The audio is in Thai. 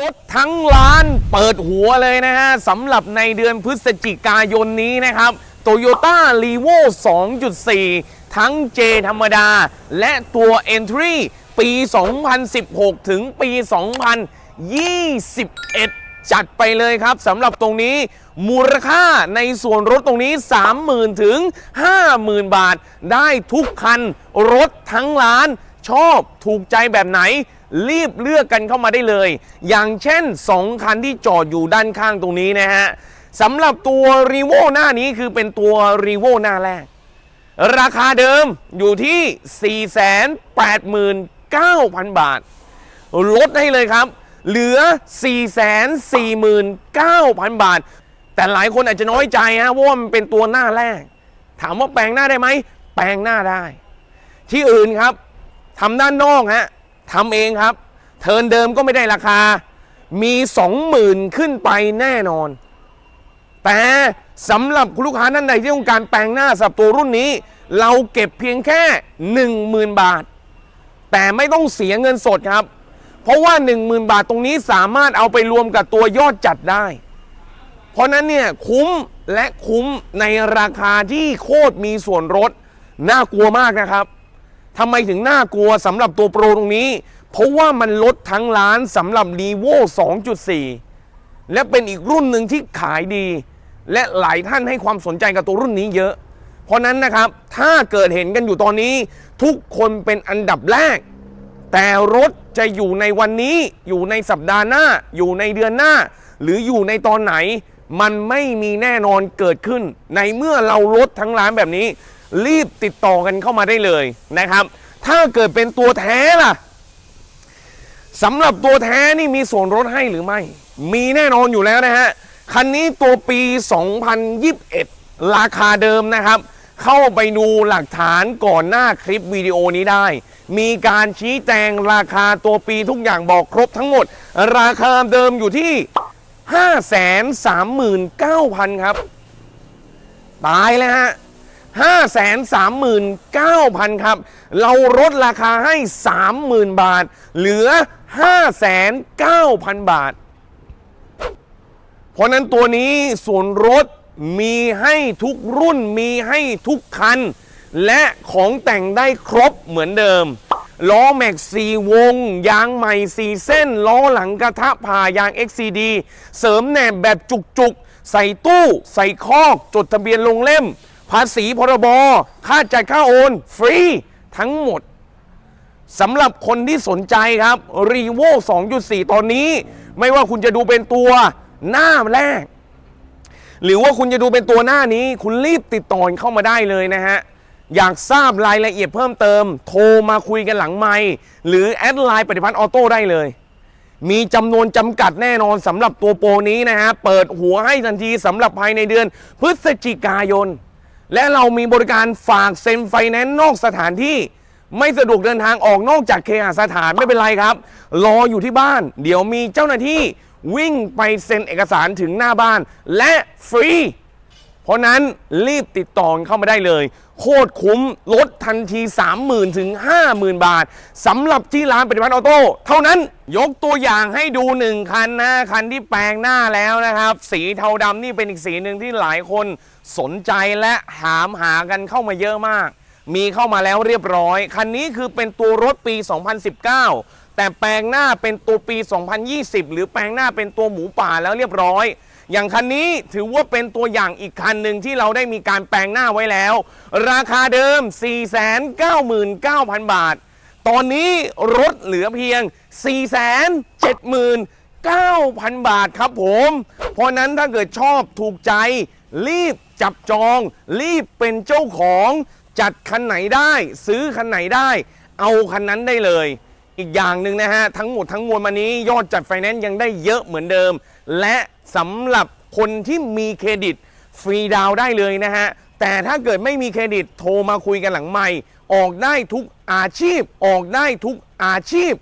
รถทั้งร้านเปิดหัวเลยนะฮะสำหรับในเดือนพฤศจิกายนนี้นะครับ Toyota r e v o 2.4 ทั้ง J ธรรมดา และตัว Entry ปี 2016 ถึงปี 2021 จัดไปเลยครับสำหรับตรงนี้มูลค่าในส่วนรถตรงนี้ 30,000 ถึง 50,000 บาท ได้ทุกคันรถทั้งร้าน ชอบถูกใจแบบไหน รีบเลือกกันเข้ามาได้เลย อย่างเช่น 2 คันที่จอดอยู่ด้านข้างตรงนี้นะฮะสำหรับตัวรีโวหน้านี้คือเป็นตัวรีโวหน้าแรก ราคาเดิมอยู่ที่ 489,000 บาท ลดให้เลยครับ เหลือ 449,000 บาท แต่หลายคนอาจจะน้อยใจฮะเพราะว่ามันเป็นตัวหน้าแรก ถามว่าแปลงหน้าได้ไหม แปลงหน้าได้ ที่อื่นครับ ทำด้านนอกฮะทำเองครับ เทินเดิมก็ไม่ได้ราคา มี20,000ขึ้นไปแน่นอน แต่สำหรับคุณลูกค้าท่านใดที่ต้องการแปลงหน้าสับตัวรุ่นนี้ เราเก็บเพียงแค่ 10,000 บาท แต่ไม่ต้องเสียเงินสดครับ เพราะว่า 10,000 บาทตรงนี้สามารถเอาไปรวมกับตัวยอดจัดได้ เพราะนั้นเนี่ยคุ้มและคุ้มในราคาที่โคตรมีส่วนลดน่ากลัวมากนะครับ ทำไมถึงน่ากลัวสำหรับตัวโปรตรงนี้ เพราะว่ามันลดทั้งร้านสำหรับ r e v o 2.4 และเป็นอีกรุ่นหนึ่งที่ขายดี และหลายท่านให้ความสนใจกับตัวรุ่นนี้เยอะ เพราะนั้นนะครับถ้าเกิดเห็นกันอยู่ตอนนี้ ทุกคนเป็นอันดับแรก แต่รถจะอยู่ในวันนี้อยู่ในสัปดาห์หน้า อยู่ในเดือนหน้า หรืออยู่ในตอนไหนมันไม่มีแน่นอนเกิดขึ้น ในเมื่อเราลดทั้งร้านแบบนี้ รีบติดต่อกันเข้ามาได้เลยนะครับ ถ้าเกิดเป็นตัวแท้ล่ะสำหรับตัวแท้นี่มีส่วนลดให้หรือไม่ มีแน่นอนอยู่แล้วนะฮะ คันนี้ตัวปี 2021 ราคาเดิมนะครับ เข้าไปดูหลักฐานก่อนหน้าคลิปวิดีโอนี้ได้ มีการชี้แจงราคาตัวปีทุกอย่างบอกครบทั้งหมด ราคาเดิมอยู่ที่ 539,000 ครับ ตายแล้วฮะ 539,000 ครับ เราลดราคาให้ 30,000 บาท เหลือ509,000 บาท เพราะนั้นตัวนี้ส่วนลดมีให้ทุกรุ่นมีให้ทุกคัน และของแต่งได้ครบเหมือนเดิม ล้อแม็กซีวง ยางใหม่สีเส้น ล้อหลังกระทะผ่ายาง XCD เสริมแหนบแบบจุกๆ ใส่ตู้ ใส่คอก จดทะเบียนลงเล่ม ภาษีพรบค่าจ่ายค่าโอน ฟรี ทั้งหมดสำหรับคนที่สนใจครับ r e v o 2.4 ตอนนี้ ไม่ว่าคุณจะดูเป็นตัวหน้าแรก หรือว่าคุณจะดูเป็นตัวหน้านี้ คุณรีบติดต่อเข้ามาได้เลยนะฮะ อยากทราบรายละเอียดเพิ่มเติม โทรมาคุยกันหลังไมค์หรือแอดไลน์ปฏิพัฒน์ออโต้ได้เลย มีจำนวนจำกัดแน่นอนสำหรับตัวโปรนี้นะฮะ เปิดหัวให้ทันทีสำหรับภายในเดือนพฤศจิกายน และเรามีบริการฝากเซ็นไฟแนนซ์นอกสถานที่ ไม่สะดวกเดินทางออกนอกจากเคหสถานไม่เป็นไรครับ รออยู่ที่บ้าน เดี๋ยวมีเจ้าหน้าที่วิ่งไปเซ็นเอกสารถึงหน้าบ้าน และฟรี เพราะนั้นรีบติดต่อเข้ามาได้เลย โคตรคุ้มลดทันที 30,000 ถึง 50,000 บาทสำหรับที่ร้านปฏิพัฒน์ออโต้เท่านั้นยกตัวอย่างให้ดูหนึ่งคันนะ คันที่แปลงหน้าแล้วนะครับ สีเทาดำนี่เป็นอีกสีหนึ่งที่หลายคนสนใจและถามหากันเข้ามาเยอะมาก มีเข้ามาแล้วเรียบร้อย คันนี้คือเป็นตัวรถปี 2019 แต่แปลงหน้าเป็นตัวปี 2020 หรือแปลงหน้าเป็นตัวหมูป่าแล้วเรียบร้อย อย่างคันนี้ถือว่าเป็นตัวอย่างอีกคันหนึ่งที่เราได้มีการแปลงหน้าไว้แล้ว ราคาเดิม 499,000 บาท ตอนนี้ลดเหลือเพียง 479,000 บาทครับผม เพราะนั้นถ้าเกิดชอบถูกใจ รีบจับจอง รีบเป็นเจ้าของ จัดคันไหนได้ ซื้อคันไหนได้ เอาคันนั้นได้เลย อีกอย่างหนึ่งนะฮะ ทั้งหมดทั้งมวลมานี้ยอดจัดไฟแนนซ์ยังได้เยอะเหมือนเดิม และสำหรับคนที่มีเครดิตฟรีดาวได้เลยนะฮะ แต่ถ้าเกิดไม่มีเครดิตโทรมาคุยกันหลังใหม่ ออกได้ทุกอาชีพ ออกได้ทุกอาชีพ